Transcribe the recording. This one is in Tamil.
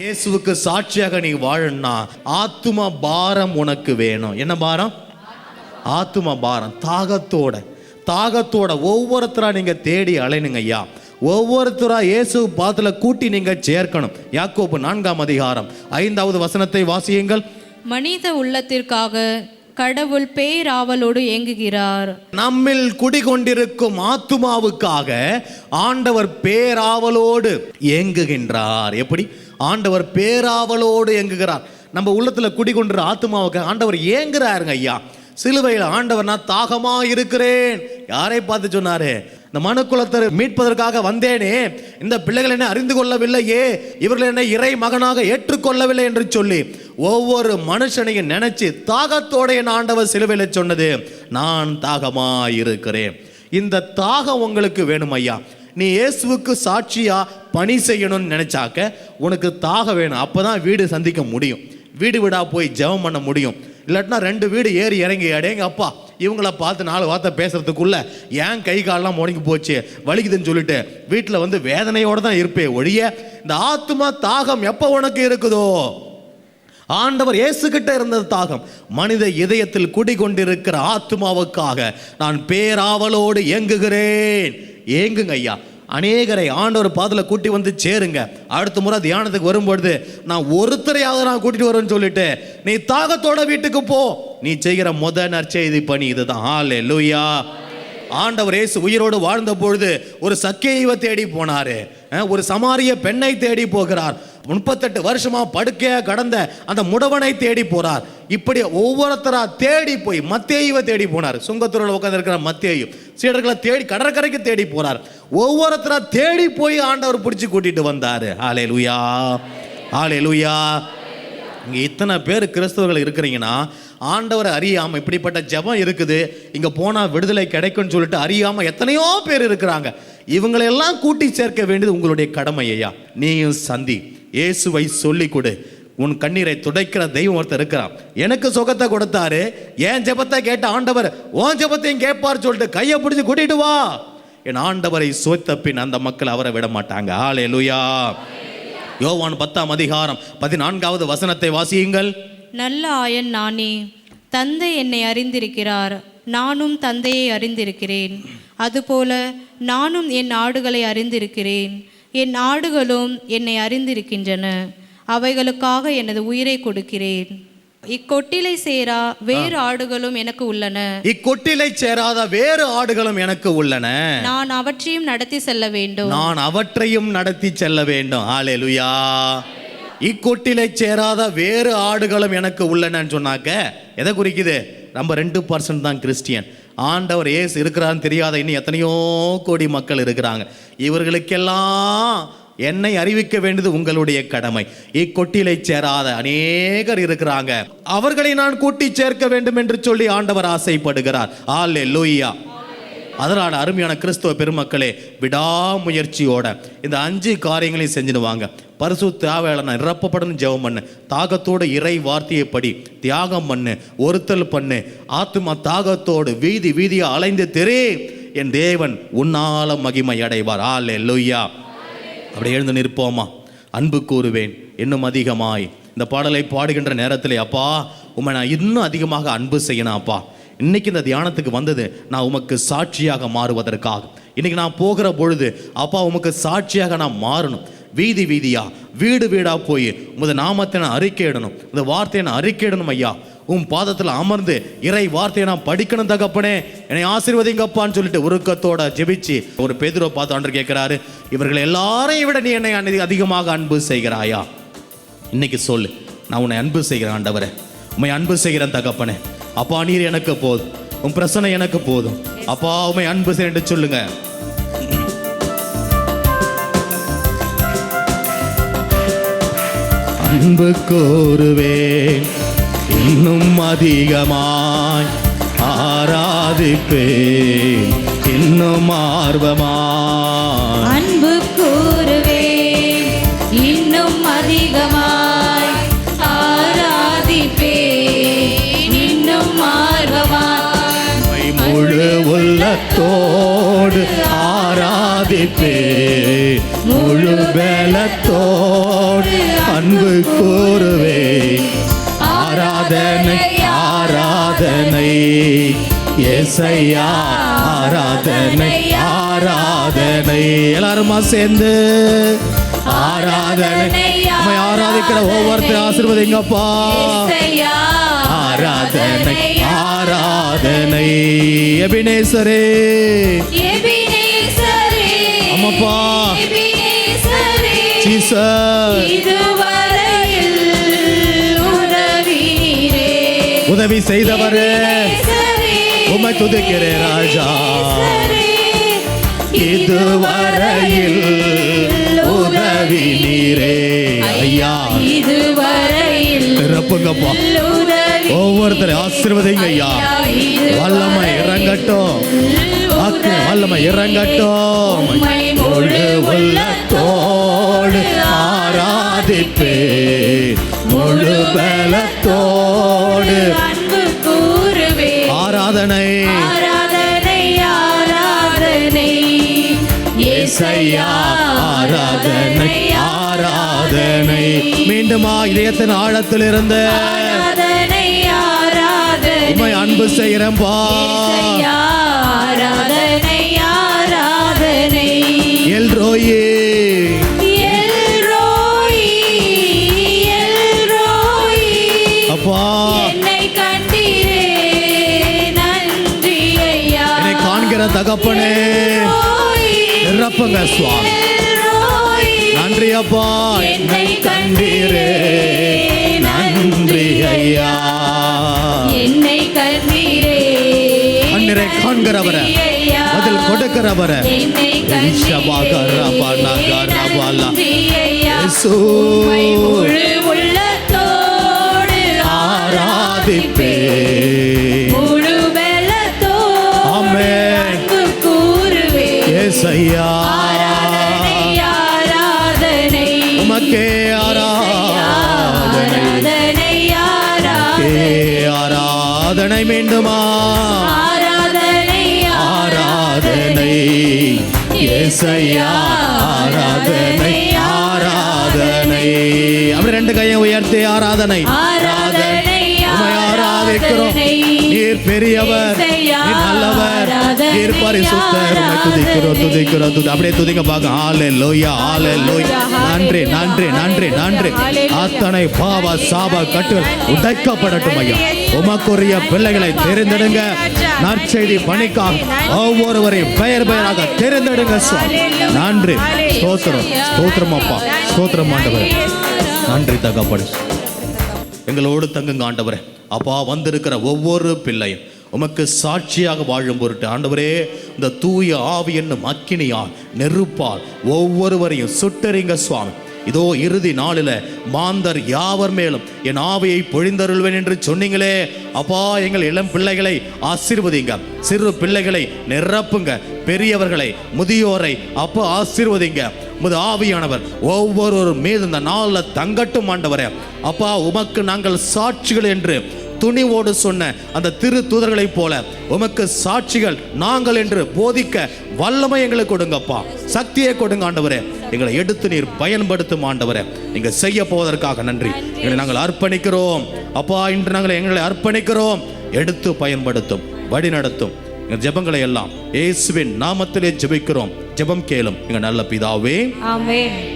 இயேசுவுக்கு சாட்சியாக நீ வாழணும்னா ஆத்தும பாரம் உனக்கு வேணும். என்ன பாரம்? ஆத்தும பாரம் தாகத்தோட. தாகத்தோட ஒவ்வொருத்தரா நீங்க தேடி அலைனுங்க ஐயா. ஒவ்வொருத்தரா இயேசு பாத்துல கூட்டி நீங்க சேர்க்கணும். யாக்கோபு நான்காம் அதிகாரம் ஐந்தாவது வசனத்தை வாசியுங்கள். மனித உள்ளத்திற்காக கடவுள் பேராவலோடு ஏங்குகிறார். நம்மில் குடிகொண்டிருக்கும் ஆத்துமாவுக்காக ஆண்டவர் பேராவலோடு ஏங்குகின்றார். எப்படி? ஆண்டவர் பேராவலோடு எங்குகிறார் நம்ம உள்ளத்தில் குடிகொண்டு ஆத்துமாவுக்கு ஆண்டவர் ஏங்குறாருங்க ஐயா. சிலுவையில் ஆண்டவர் நான் தாகமா இருக்கிறேன் யாரை பார்த்து சொன்னாரு? இந்த மனுக்குலத்தை மீட்பதற்காக வந்தேனே. இந்த பிள்ளைகள் என்ன அறிந்து கொள்ளவில்லையே. இவர்கள் என்ன இறை மகனாக ஏற்றுக்கொள்ளவில்லை என்று சொல்லி ஒவ்வொரு மனுஷனையும் நினைச்சு தாகத்தோட என் ஆண்டவர் சிலுவையில் சொன்னது நான் தாகமா இருக்கிறேன் இந்த தாகம் உங்களுக்கு வேணும் ஐயா. நீ இயேசுவுக்கு சாட்சியா பணி செய்யணும்னு நினச்சாக்க உனக்கு தாக வேணும். அப்போ தான் வீடு சந்திக்க முடியும். வீடு வீடாக போய் ஜெபம் பண்ண முடியும். இல்லாட்டினா ரெண்டு வீடு ஏறி இறங்கி அடேங்க அப்பா இவங்கள பார்த்து நாலு வார்த்தை பேசுறதுக்குள்ள ஏன் கை காலெல்லாம் முடங்கி போச்சு. வலிக்குதுன்னு சொல்லிட்டு வீட்டில் வந்து வேதனையோடு தான் இருப்பே ஒழிய இந்த ஆத்மா தாகம் எப்போ உனக்கு இருக்குதோ? ஆண்டவர் இயேசுகிட்ட இருந்தது தாகம். மனித இதயத்தில் குடிகொண்டிருக்கிற ஆத்மாவுக்காக நான் பேராவலோடு ஏங்குகிறேன். ஏங்குங்க ஐயா. அநேகரை ஆண்டவர் பாதில் கூட்டி வந்து சேருங்க. அடுத்த முறை தியானத்துக்கு வரும்பொழுது நான் ஒருத்தரையாவது நான் கூட்டிட்டு வரேன்னு சொல்லிட்டு நீ தாகத்தோட வீட்டுக்கு போ. நீ செய்கிற முத நற்செய்தி பணி இதுதான். ஆலே லூயா ஆண்டவர் இயேசு உயிரோடு வாழ்ந்த பொழுது ஒரு சக்கேயுவை தேடி போனார். ஒரு சமாரிய பெண்ணை தேடி போகிறார். முப்பத்தெட்டு வருஷமா படுக்கையாக கடந்த அந்த முடவனை தேடி போறார். இப்படி ஒவ்வொருத்தரா தேடி போய் மத்தேயுவை தேடி போனார். சுங்கத்துறையில் உட்காந்து இருக்கிற மத்தேயு. சீடர்களை தேடி கடற்கரைக்கு தேடி போறார். ஒவ்வொருத்தரா தேடி போய் ஆண்டவர் பிடிச்சி கூட்டிட்டு வந்தார். ஆலே லுயா ஆலே லுயா இங்கே இத்தனை பேர் கிறிஸ்தவர்கள் இருக்கிறீங்கன்னா ஆண்டவரை அறியாமல் இப்படிப்பட்ட ஜெபம் இருக்குது. இங்கே போனால் விடுதலை கிடைக்கும்னு சொல்லிட்டு அறியாமல் எத்தனையோ பேர் இருக்கிறாங்க. இவங்களெல்லாம் கூட்டி சேர்க்க வேண்டியது உங்களுடைய கடமை ஐயா நீயும் சந்தி. இயேசுவை சொல்லிக் கொடு. உன் கண்ணீரை துடைக்கிற தெய்வம் ஒருத்தர் இருக்கிறான். எனக்கு சுகத்தை கொடுத்தாரு. என் ஜெபத்தை கேட்ட ஆண்டவர்? ஓன் ஜெபத்தையும் கேட்பார் சொல்லிட்டு கையை பிடிச்சி கூட்டிட்டு வா. என் ஆண்டவரை சோத்த பின் அந்த மக்கள் அவரை விட மாட்டாங்க. ஆளே லுயா யோவான் பத்தாம் அதிகாரம் பதினான்காவது வசனத்தை வாசியுங்கள். நல்ல ஆயன் நானே. தந்தை என்னை அறிந்திருக்கிறார். நானும் தந்தையை அறிந்திருக்கிறேன். அதுபோல நானும் என் ஆடுகளை அறிந்திருக்கிறேன். என் ஆடுகளும் என்னை அறிந்திருக்கின்றன. அவைகளுக்காக எனது உயிரை கொடுக்கிறேன். இக்கொட்டிலை சேரா வேறு ஆடுகளும் எனக்கு உள்ளன. இக்கொட்டிலை சேராத வேறு ஆடுகளும் எனக்கு உள்ளன. நான் அவற்றையும் நடத்தி செல்ல வேண்டும். நான் அவற்றையும் நடத்தி செல்ல வேண்டும். ஆலேலுயா இக்கொட்டிலை சேராத வேறு ஆடுகளும் எனக்கு உள்ளனன்னு சொன்னாக்க எதை குறிக்குது? நம்ம ரெண்டு பர்சன்ட் தான் கிறிஸ்டியன். ஆண்டவர் ஏசு இருக்கிறான்னு தெரியாத இன்னும் எத்தனையோ கோடி மக்கள் இருக்கிறாங்க. இவர்களுக்கெல்லாம் என்னை அறிவிக்க வேண்டியது உங்களுடைய கடமை. இக்கொட்டிலை சேராத அநேகர் இருக்கிறாங்க. அவர்களை நான் கூட்டி சேர்க்க வேண்டும் என்று சொல்லி ஆண்டவர் ஆசைப்படுகிறார். ஆல் லூயா அதனால அருமையான கிறிஸ்துவ பெருமக்களே விடாமுயற்சியோட இந்த அஞ்சு காரியங்களையும் செஞ்சுடுவாங்க பரிசு நான் நிரப்பப்படணும் ஜெபம் பண்ணு. தாகத்தோடு இறை வார்த்தையை படி தியாகம் பண்ணு ஒருத்தல் பண்ணு. ஆத்மா தாகத்தோடு வீதி வீதியை அலைந்து தெரே என் தேவன் உன்னால மகிமை அடைவார். ஆல் லொய்யா அப்படி எழுந்து நிற்போமா? அன்பு கூறுவேன் இன்னும் அதிகமாய். இந்த பாடலை பாடுகின்ற நேரத்தில் அப்பா உம்மை நான் இன்னும் அதிகமாக அன்பு செய்யணும் அப்பா. இன்னைக்கு இந்த தியானத்துக்கு வந்தது நான் உமக்கு சாட்சியாக மாறுவதற்காக. இன்னைக்கு நான் போகிற பொழுது அப்பா உமக்கு சாட்சியாக நான் மாறணும். வீதி வீதியாக வீடு வீடாக போய் உமது நாமத்தை நான் அறிக்கையிடணும். இந்த வார்த்தையை நான் அறிக்கையிடணும் ஐயா. உன் பாதத்தில் அமர்ந்து இறை வார்த்தையை நான் படிக்கணும் தகப்பனே. என்னை ஆசீர்வதிங்கப்பான்னு சொல்லிட்டு உருக்கத்தோட ஜெபிச்சு ஒரு பெதிரோ பார்த்து அன்று கேட்கிறாரு இவர்கள் எல்லாரையும் விட நீ என்னை அதிகமாக அன்பு செய்கிறாயா? இன்னைக்கு சொல்லு நான் உன்னை அன்பு செய்கிறேன் ஆண்டவரே. உண்மை அன்பு செய்கிறேன் தகப்பனே. அப்பா நீர் எனக்கு போதும். உன் பிரச்சனை எனக்கு போதும். அப்பா உமை அன்பு சேர்ந்து சொல்லுங்க. அன்பு கோருவேன். இன்னும் அதிகமாய் ஆராதிப்பேன். இன்னும் ஆர்வமாய் அன்பு ஆராதிப்பே முழு பலத்தோடு அன்பு கூறுவே. ஆராதனை ஆராதனை ஏசையா ஆராதனை ஆராதனை. எல்லாருமா சேர்ந்து ஆராதனை. உம்மை ஆராதிக்கிற ஒவ்வொருத்தர் ஆசீர்வதிங்கப்பா. ஆராதனை ஆராதனை. எபினேசரே, இதுவரையில் உதவி செய்தவரே. எபினேசரே, உம்மை துதிக்கிறேன் ராஜா. இதுவரையில் உதவி நீரே ஐயா. இதுவரையில் ஒவ்வொருத்தரை ஆசீர்வதிங்க ஐயா. வல்லமை இறங்கட்டும். வல்லமை இறங்கட்டும். உள்ளத்தோடு ஆராதிப்பே. முழு பலத்தோடு அன்பு கூறுவே. ஆராதனை. ஆராதனை ஆராதனை. ஏசையா ஆராதனை ஆராதனை. மீண்டுமா இதயத்தின் ஆழத்தில் இருந்து ஆராதனை ஆராதனை. உண்மை அன்பு செய்கிறேன்பா. இசையா, எல்ரோயி, அப்பா என்னை காண்கிற தகப்பனே நிரப்புங்க சுவாமி நன்றி அப்பா என்னை கண்டீரே நன்றி ஐயா என்னை கண்டீரே கண்ணீரை காண்கிறவர கொடுக்கிறவர என்னை ஐயா. இயேசு. உம்மை முழு உள்ளத்தோடு ஆராதனை ஆராதனை. அப்படி ரெண்டு கையை உயர்த்தி ஆராதனை. ஆராதனை, ஆராதிக்கிறோம். நீர் பெரியவர் நல்லவர். நீர் பரிசுத்தர். துதிக்கிறோம் துதிக்கிறோம் துதி. அப்படியே துதிங்க பார்க்க. ஆலே லோயா ஆலே லோய் நன்றி நன்றி நன்றி. நன்றி அத்தனை பாவ சாப கட்டுகள் உடைக்கப்படட்டும் ஐயா. உமக்குரிய பிள்ளைகளை தெரிந்தெடுங்க. நற்செய்தி பணிக்காக ஒவ்வொருவரையும் பெயர் பெயராக தெரிந்தெடுங்க சுவாமி நன்றி. ஸ்தோத்திரம். ஸ்தோத்திரம் அப்பா. ஸ்தோத்திரம் ஆண்டவரே. நன்றி தகப்படு எங்களோடு தங்குங்க ஆண்டவரே. அப்பா வந்திருக்கிற ஒவ்வொரு பிள்ளையும் உமக்கு சாட்சியாக வாழும் பொருட்டு ஆண்டவரே இந்த தூய ஆவி என்னும் அக்கினியால் நெருப்பால் ஒவ்வொருவரையும் சுட்டறிங்க சுவாமி. இதோ இறுதி நாளில் மாந்தர் யாவர் மேலும் என் ஆவியை பொழிந்தருள்வேன் என்று சொன்னீங்களே அப்பா எங்கள் இளம் பிள்ளைகளை ஆசீர்வதிங்க. சிறு பிள்ளைகளை நிரப்புங்க. பெரியவர்களை முதியோரை அப்போ ஆசீர்வதிங்க. முது ஆவியானவர் ஒவ்வொருவரும் மீது இந்த நாளில் தங்கட்டும் ஆண்டவரே. அப்பா உமக்கு நாங்கள் சாட்சிகள் என்று துணிவோடு சொன்ன அந்த திரு தூதர்களைப் போல உமக்கு சாட்சிகள் நாங்கள் என்று போதிக்க வல்லமை எங்களுக்கு கொடுங்கப்பா. சக்தியை கொடுங்க ஆண்டவரே. எங்களை எடுத்து நீர் பயன்படுத்தும் ஆண்டவரே. நீங்கள் செய்ய போவதற்காக நன்றி. எங்களை நாங்கள் அர்ப்பணிக்கிறோம். அப்பா இன்று நாங்கள் எங்களை அர்ப்பணிக்கிறோம். எடுத்து பயன்படுத்தும் வழி நடத்தும். எங்கள் ஜெபங்களை எல்லாம் இயேசுவின் நாமத்திலே ஜெபிக்கிறோம். ஜெபம் கேளும் எங்கள் நல்ல பிதாவே. ஆமென்.